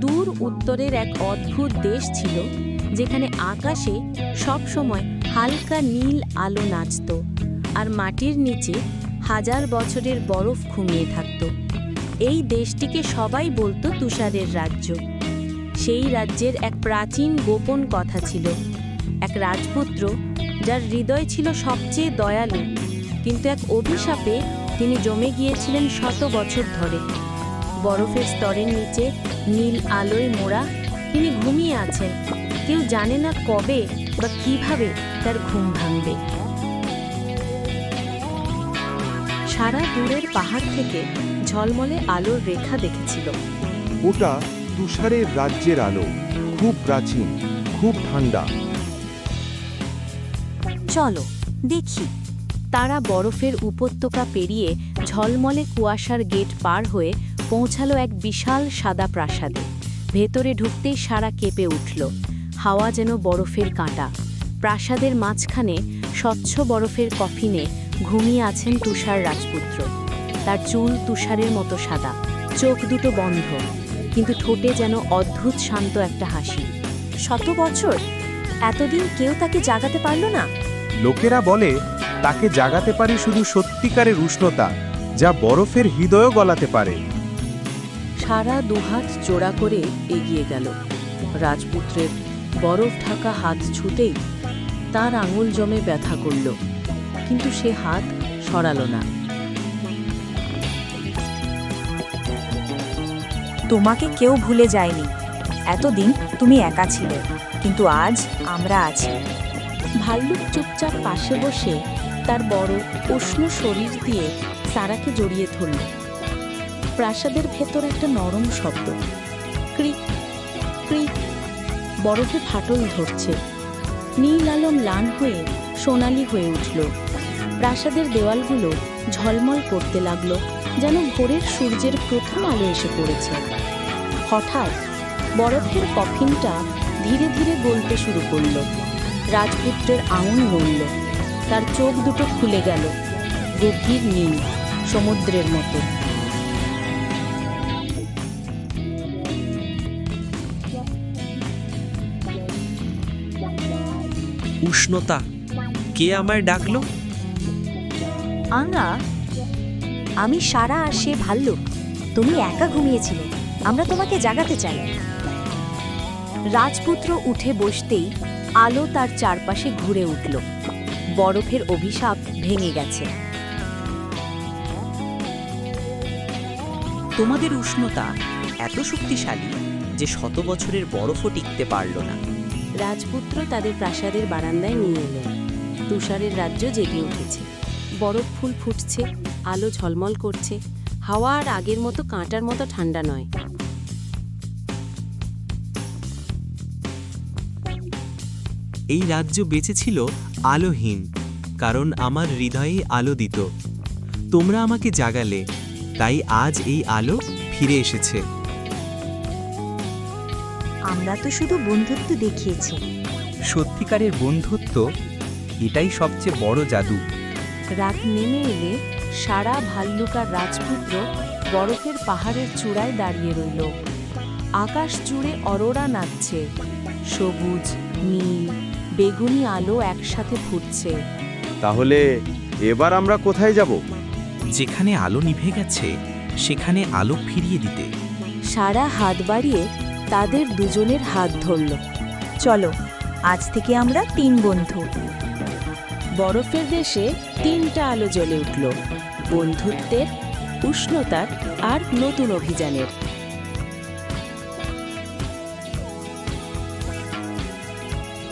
দূর উত্তরের এক অদ্ভুত দেশ ছিল, যেখানে আকাশে সব সময় হালকা নীল আলো নাচত আর মাটির নিচে হাজার বছরের বরফ ঘুমিয়ে থাকত। এই দেশটিকে সবাই বলতো তুষারের রাজ্য। সেই রাজ্যের এক প্রাচীন গোপন কথা ছিল। এক রাজপুত্র যার হৃদয় ছিল সবচেয়ে দয়ালু, কিন্তু এক অভিশাপে তিনি জমে গিয়েছিলেন শত বছর ধরে। বরফের স্তরের নিচে নীল আলোয় মোড়া তিনি ঘুমিয়ে আছেন। কেউ জানে না কবে বা কীভাবে তার ঘুম ভাঙবে। সারা দূরের পাহাড় থেকে ঝলমলে আলোর রেখা দেখেছিল। ওটা তুষারের রাজ্যের আলো। খুব প্রাচীন খুব ঠান্ডা। চলো দেখি। তারা বরফের উপত্যকা পেরিয়ে ঝলমলে কুয়াশার গেট পার হয়ে পৌঁছালো এক বিশাল সাদা প্রাসাদে। ভেতরে ঢুকতেই সারা কেঁপে উঠল। হাওয়া যেন বরফের কাঁটা। প্রাসাদের মাঝখানে স্বচ্ছ বরফের কফিনে ঘুমিয়ে আছেন তুষার রাজপুত্র। তার চুল তুষারের মতো সাদা। চোখ দুটো বন্ধ। কিন্তু ঠোঁটে যেন অদ্ভুত শান্ত একটা হাসি। শত বছর? এতদিন কেউ তাকে জাগাতে পারল না? লোকেরা বলে তাকে জাগাতে পারে শুধু সত্যিকারের উষ্ণতা যা বরফের হৃদয়ও গলাতে পারে। সারা দুহাত জোড়া করে এগিয়ে গেল। রাজপুত্রের বরফ ঢাকা হাত ছুতেই তার আঙুল জমে ব্যথা করল কিন্তু সে হাত সরালো না। তোমাকে কেউ ভুলে যায়নি। এতদিন তুমি একা ছিলে কিন্তু আজ আমরা আছি। ভাল্লুক চুপচাপ পাশে বসে তার বড়, উষ্ণ শরীর দিয়ে সারাকে জড়িয়ে ধরল। প্রাসাদের ভেতর একটা নরম শব্দ। ক্রিক ক্রিক, বরফে ফাটল ধরছে। নীল আলম ম্লান হয়ে সোনালি হয়ে উঠল। প্রাসাদের দেওয়ালগুলো ঝলমল করতে লাগল, যেন ভোরের সূর্যের প্রথম আলো এসে পড়েছে। হঠাৎ বরফের কফিনটা ধীরে ধীরে গলতে শুরু করল। রাজপুত্রের আঙুল নড়ল তার চোখ দুটো খুলে গেল গভীর নীল সমুদ্রের মতো। উষ্ণতা কে আমায় ডাকলো? আঙা আমি সারা আর সে ভাল্লুক তুমি একা ঘুমিয়েছিলে আমরা তোমাকে জাগাতে চাই। রাজপুত্র উঠে বসতেই আলো তার চারপাশে ঘুরে উঠল। বরফের অভিশাপ ভেঙে গেছে। তোমাদের উষ্ণতা এত শক্তিশালী যে শত বছরের বরফও টিকতে পারল না। রাজপুত্র তাদের প্রাসাদের বারান্দায় নিয়ে এলেন। তুষারের রাজ্য জেগে উঠেছে। বরফ ফুল ফুটছে আলো ঝলমল করছে। হাওয়া আর আগের মতো কাঁটার মতো ঠান্ডা নয়। এই রাজ্য বেঁচেছিল আলোহীন কারণ আমার হৃদয়ে আলো দিত। তোমরা আমাকে জাগালে তাই আজ এই আলো ফিরে এসেছে। আমরা তো শুধু বন্ধুত্ব দেখিয়েছি। সত্যিকারের বন্ধুত্ব এটাই সবচেয়ে বড় জাদু। রাত নেমে এলে সারা ভাল্লুকার রাজপুত্র বরফের পাহাড়ের চূড়ায় দাঁড়িয়ে রইল। আকাশ জুড়ে অরোরা নাচছে। সবুজ নীল বেগুনি আলো একসাথে ফুটছে। তাহলে এবার আমরা কোথায় যাব? যেখানে আলো নিভে গেছে সেখানে আলো ফিরিয়ে দিতে। সারা হাত বাড়িয়ে তাদের দুজনের হাত ধরল। চলো আজ থেকে আমরা তিন বন্ধু। বরফের দেশে তিনটা আলো জ্বলে উঠল। বন্ধুত্বের উষ্ণতার আর নতুন অভিযানের।